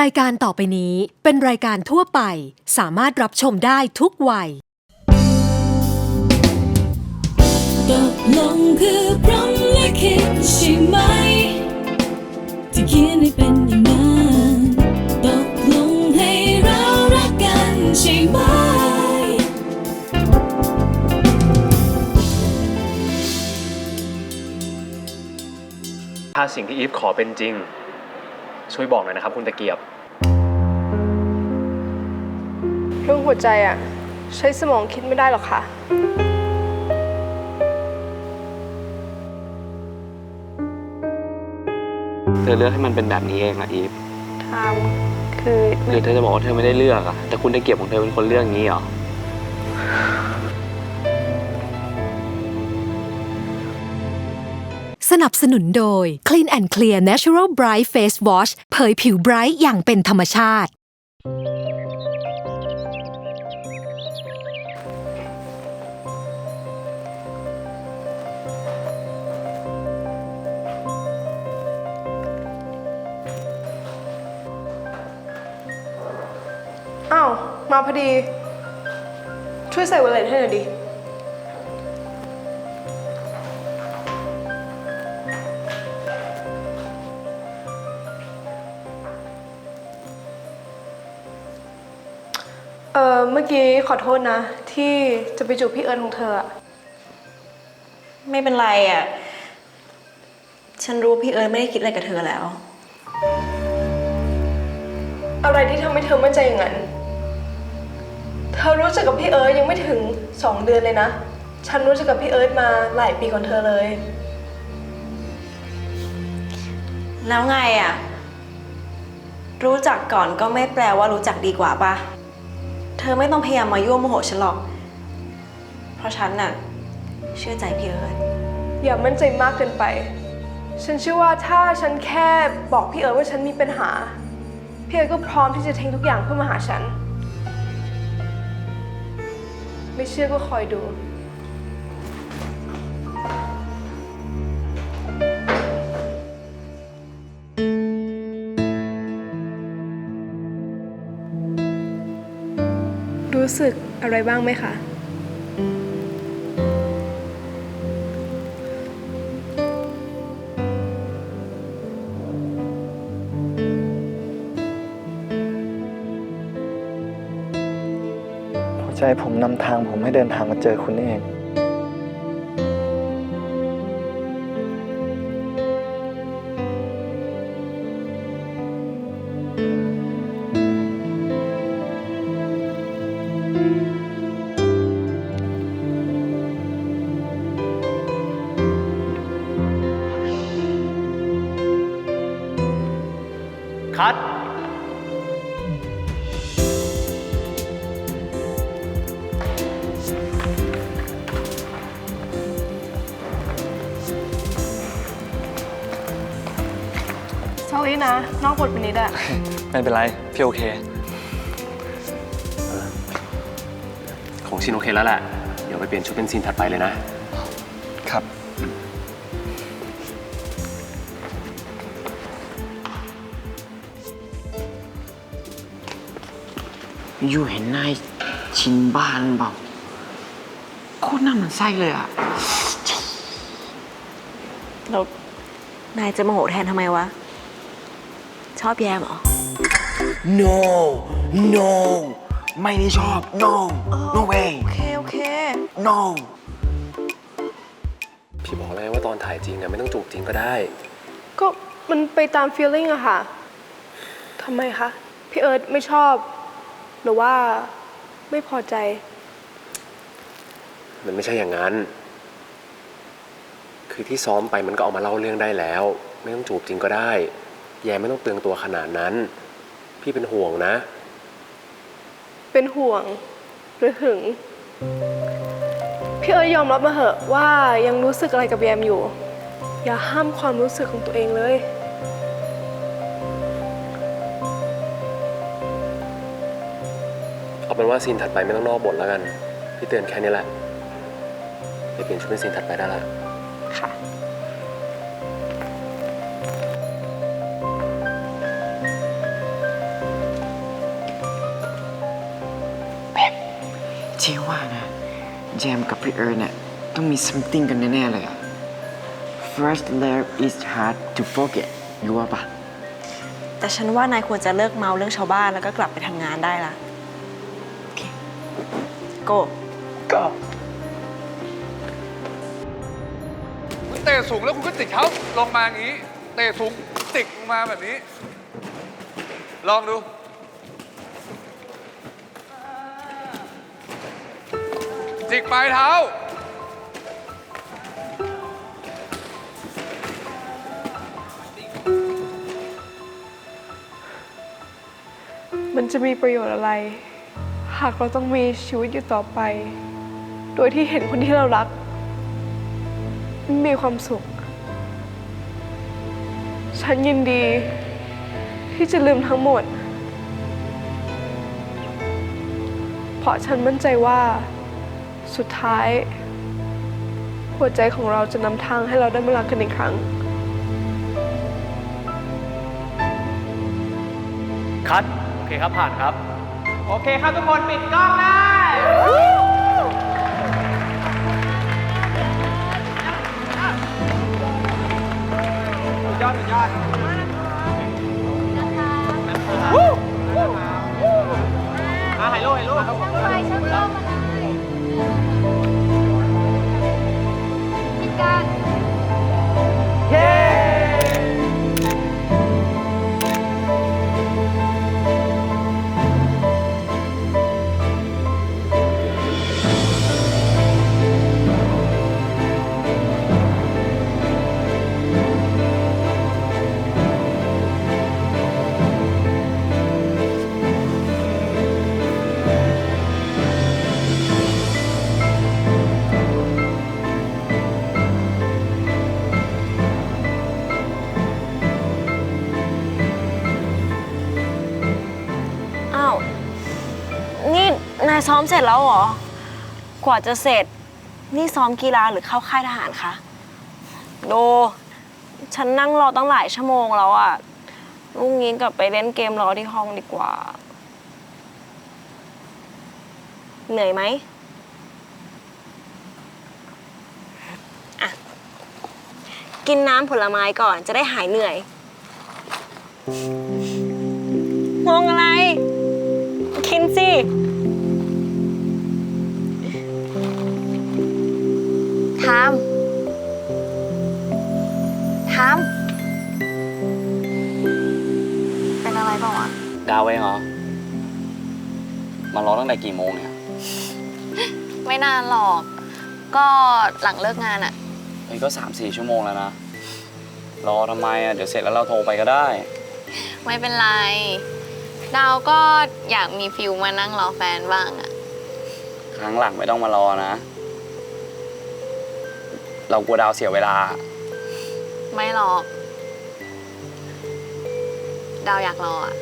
รายการต่อไปนี้เป็นรายการทั่วไป สามารถรับชมได้ทุกวัย ตกลงคือพรหมลิขิตใช่ไหม ที่เขียนให้เป็นอย่างนั้นตกลงให้เรารักกันใช่ไหม ถ้าสิ่งที่อีฟขอเป็นจริง ช่วยบอกหน่อยนะครับ คุณตะเกียบ เรื่องหัวใจอะใช้สมองคิดไม่ได้หรอกค่ะ เธอเลือกให้มันเป็นแบบนี้เองอะอีฟทามคือ หรือเธอจะบอกว่าเธอไม่ได้เลือกอะแต่คุณได้เกียบของเธอเป็นคนเลือกอย่างนี้เหรอ นับสนุนโดย Clean and Clear Natural Bright Face Wash เผยผิวไบรท์อย่างเป็นธรรมชาติ อ้าว มาพอดี ช่วยใส่วอลเล็ตให้หน่อยดิ มื่อกี้ขอโทษนะ ที่จะไปจูบพี่เอิญของเธออะไม่เป็นไรอะ ฉันรู้ว่าพี่เอิร์ธไม่ได้คิดอะไรกับเธอแล้ว อะไรที่ทำให้เธอมั่นใจอย่างนั้น เธอรู้จักกับพี่เอิร์ธยังไม่ถึงสองเดือนเลยนะ ฉันรู้จักกับพี่เอิร์ธมาหลายปีก่อนเธอเลย แล้วไงอะ รู้จักก่อนก็ไม่แปลว่ารู้จักดีกว่าปะเธอไม่ต้องพยายามมายั่วโมโหฉันหรอก เพราะฉันน่ะ เชื่อใจพี่เอิร์ธอย่ามั่นใจมากเกินไป ฉันเชื่อว่าถ้าฉันแค่บอกพี่เอิร์ธว่าฉันมีปัญหา พี่เอิร์ธก็พร้อมที่จะทิ้งทุกอย่างเพื่อมาหาฉัน ไม่เชื่อก็คอยดู รู้สึกอะไรบ้างไหมคะ หัวใจผมนำทางผมให้เดินทางมาเจอคุณนี่เอง นะ นอกบทไปนิดอะไม่เป็นไร พี่โอเค ของชินโอเคแล้วแหละ เดี๋ยวไปเปลี่ยนชุดเป็นซีนถัดไปเลยนะ ครับ อยู่เห็นนายชินบ้านเปล่าโคตรน่าหมันไส้เลยอะแล้วนายจะโมโหแทนทำไมวะ ชอบแยมเหรอ no no ไม่ได้ชอบ no no way โอเค โอเค no พี่บอกเลยว่าตอนถ่ายจริงเนี่ยไม่ต้องจูบจริงก็ได้ ก็มันไปตาม feeling อะค่ะทำไมคะ พี่เอิร์ธไม่ชอบ หรือว่าไม่พอใจ มันไม่ใช่อย่างนั้น คือที่ซ้อมไปมันก็เอามาเล่าเรื่องได้แล้ว ไม่ต้องจูบจริงก็ได้ แยมไม่ต้องเปลืองตัวขนาดนั้น พี่เป็นห่วงนะ เป็นห่วง หรือหึง พี่เอิร์ธยอมรับมาเหอะว่ายังรู้สึกอะไรกับแยมอยู่ อย่าห้ามความรู้สึกของตัวเองเลย เอาเป็นว่าซีนถัดไปไม่ต้องนอกบทแล้วกัน พี่เตือนแค่นี้แหละไปเปลี่ยนชุดเป็นซีนถัดไปได้ละค่ะ เจว่านะ แจมกับพี่เอิร์ธเนี่ยต้องมี something กันแน่ ๆ เลยอะ First love is hard to forget รู้ว่าปะแต่ฉันว่านายควรจะเลิกเมาเรื่องชาวบ้านแล้วก็กลับไปทำงานได้ละโกก็เตะสูงแล้วคุณก็จิกเขาลงมาอย่างนี้ เตะสูงจิกลงมาแบบนี้ ลองดู จิกปลายเท้า มันจะมีประโยชน์อะไร หากเราต้องมีชีวิตอยู่ต่อไป โดยที่เห็นคนที่เรารัก มีความสุข ฉันยินดีที่จะลืมทั้งหมด เพราะฉันมั่นใจว่า สุดท้าย หัวใจของเราจะนำทางให้เราได้มารักกันอีกครั้ง คัดโอเคครับผ่านครับ โอเคครับทุกคนปิดกล้องได้ยอดยอดมาถ่ายรูปถ่ายรูปอ้า วายซ้อมเสร็จแล้วเหรอ กว่าจะเสร็จ นี่ซ้อมกีฬาหรือเข้าค่ายทหารคะ โด ฉันนั่งรอตั้งหลายชั่วโมงแล้วอะลุงงี้กลับไปเล่นเกมรอที่ห้องดีกว่า เหนื่อยไหมอะกินน้ำผลไม้ก่อนจะได้หายเหนื่อย มองอะไร กินสิ ทามทามเป็นอะไรเปล่าอะ ดาวเองเหรอ มารอตั้งแต่กี่โมงเนี่ยไม่นานหรอก ก็หลังเลิกงานอะเฮ้ยก็สามสี่ชั่วโมงแล้วนะ รอทำไมอะ เดี๋ยวเสร็จแล้วเราโทรไปก็ได้ ไม่เป็นไร ดาวก็อยากมีฟิลมานั่งรอแฟนบ้างอะครั้งหลังไม่ต้องมารอนะ เรากลัวดาวเสียเวลา ไม่หรอก ดาวอยากรออะ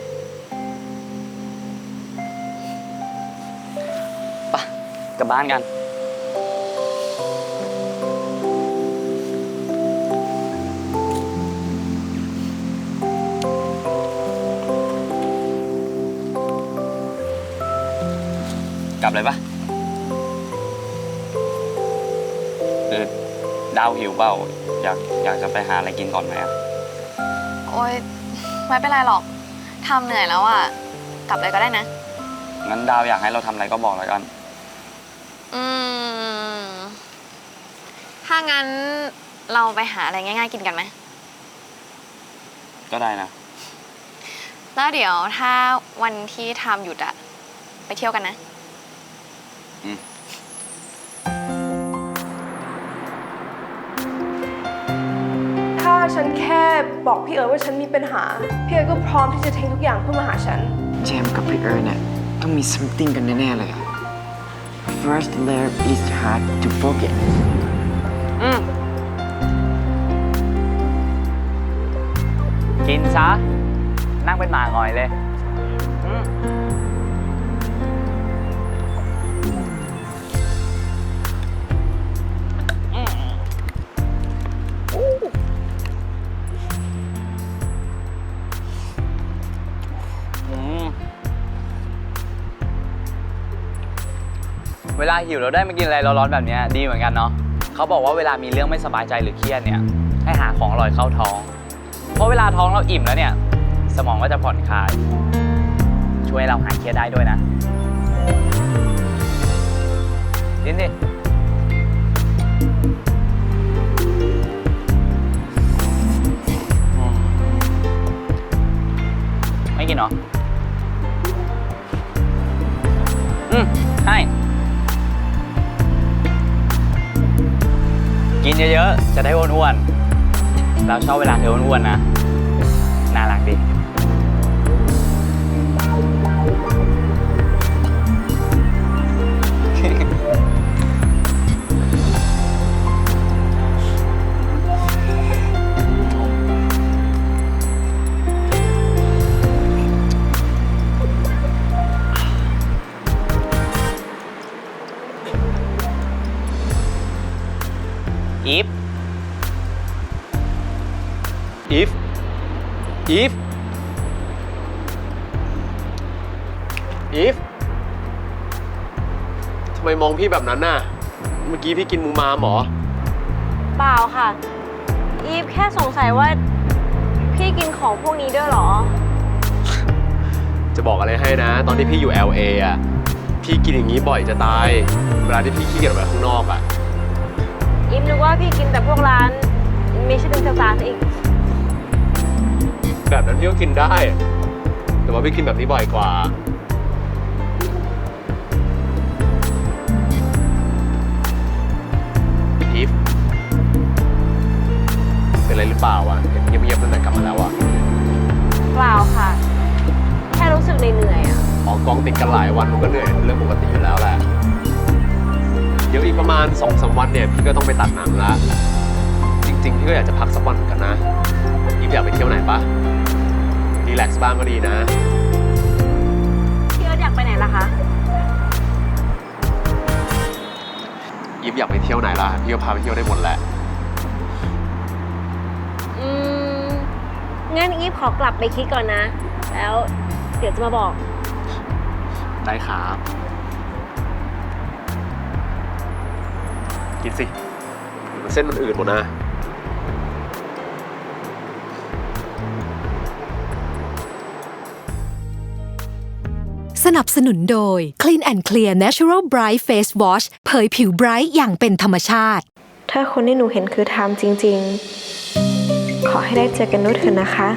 ปะกลับบ้านกัน กลับเลยปะหรือ ดาวหิวเปล่าอยากอยากจะไปหาอะไรกินก่อนไหมอะโอ๊ยไม่เป็นไรหรอกทำเหนื่อยแล้วอะกลับเลยก็ได้นะ งั้นดาวอยากให้เราทำอะไรก็บอกแล้วกัน อืม ถ้างั้นเราไปหาอะไรง่ายๆกินกันไหม ก็ได้นะ แล้วเดี๋ยวถ้าวันที่ทำหยุดอะไปเที่ยวกันนะถ้า ฉันแค่บอกพี่เอิร์ธว่าฉันมีปัญหา พี่เอิร์ธก็พร้อมที่จะทิ้งทุกอย่างเพื่อมาหาฉันแจมกับพี่เอิร์ธเนี่ยต้องมี something กันแน่ๆเลยอะ First love is hard to forget กินซะ นั่งเป็นหมาหงอยเลย เวลาหิวเราได้มากินอะไรร้อนๆแบบนี้ดีเหมือนกันเนาะเขาบอกว่าเวลามีเรื่องไม่สบายใจหรือเครียดเนี่ยให้หาของอร่อยเข้าท้อง เพราะเวลาท้องเราอิ่มแล้วเนี่ย สมองก็จะผ่อนคลาย ช่วยเราหายเครียดได้ด้วยนะกินดิไม่กินเหรอ อืม ให้ กินเยอะๆ จะได้อ้วนๆ เราชอบเวลาเธออ้วนๆนะ อีฟอีฟทำไมมองพี่แบบนั้นน่ะ เมื่อกี้พี่กินมูมามเหรอ เปล่าค่ะ อีฟแค่สงสัยว่า พี่กินของพวกนี้ด้วยเหรอ จะบอกอะไรให้นะ ตอนที่พี่อยู่ LA อะ พี่กินอย่างนี้บ่อยจะตาย เวลาที่พี่ขี้เกียจออกไปข้างนอกอะ อีฟนึกว่าพี่กินแต่พวกร้านมิชลินสตาร์ซะอีก แบบนั้นพี่ก็กินได้ แต่ว่าพี่กินแบบนี้บ่อยกว่าอีฟเป็นอะไรหรือเปล่าวะเห็นเงียบๆตั้งแต่กลับมาแล้วอะเปล่าค่ะ แค่รู้สึกเหนื่อยๆอะ ออกกองติดกันหลายวันมันก็เหนื่อยเป็นเรื่องปกติอยู่แล้วแหละ เดี๋ยวอีกประมาณ2อสวันเนี่ยพี่ก็ต้องไปตัดหนังละ จริงๆพี่ก็อยากจะพักสักวันเหมือนกันนะอีฟอยากไปเที่ยวไหนปะ รีแลกซ์บ้างก็ดีนะ พี่เอิร์ธอยากไปไหนล่ะคะอีฟอยากไปเที่ยวไหนล่ะ พี่ก็พาไปเที่ยวได้หมดแหละ อืม งั้นอีฟขอกลับไปคิดก่อนนะ แล้วเดี๋ยวจะมาบอก ได้ครับ กินสิเส้นมันอืดหมดนะ สนับสนุนโดย Clean and Clear Natural Bright Face Wash เผยผิวไบรท์อย่างเป็นธรรมชาติ ถ้าคนที่หนูเห็นคือไทม์จริง ๆ ขอให้ได้เจอกันนู้นเถอะนะคะ